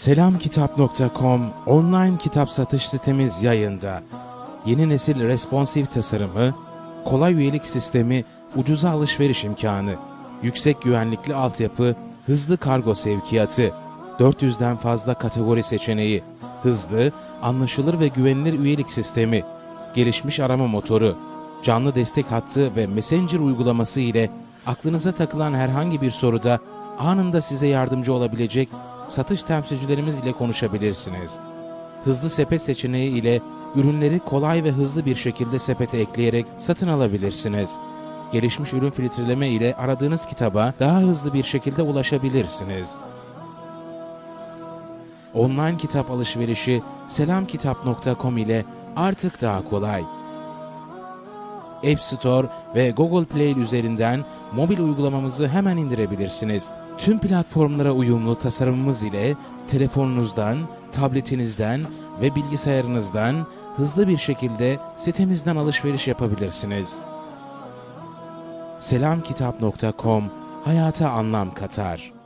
Selamkitap.com online kitap satış sitemiz yayında. Yeni nesil responsif tasarımı, kolay üyelik sistemi, ucuza alışveriş imkanı, yüksek güvenlikli altyapı, hızlı kargo sevkiyatı, 400'den fazla kategori seçeneği, hızlı, anlaşılır ve güvenilir üyelik sistemi, gelişmiş arama motoru, canlı destek hattı ve Messenger uygulaması ile aklınıza takılan herhangi bir soruda anında size yardımcı olabilecek satış temsilcilerimiz ile konuşabilirsiniz. Hızlı sepet seçeneği ile ürünleri kolay ve hızlı bir şekilde sepete ekleyerek satın alabilirsiniz. Gelişmiş ürün filtreleme ile aradığınız kitaba daha hızlı bir şekilde ulaşabilirsiniz. Online kitap alışverişi selamkitap.com ile artık daha kolay. App Store ve Google Play üzerinden mobil uygulamamızı hemen indirebilirsiniz. Tüm platformlara uyumlu tasarımımız ile telefonunuzdan, tabletinizden ve bilgisayarınızdan hızlı bir şekilde sitemizden alışveriş yapabilirsiniz. Selamkitap.com hayata anlam katar.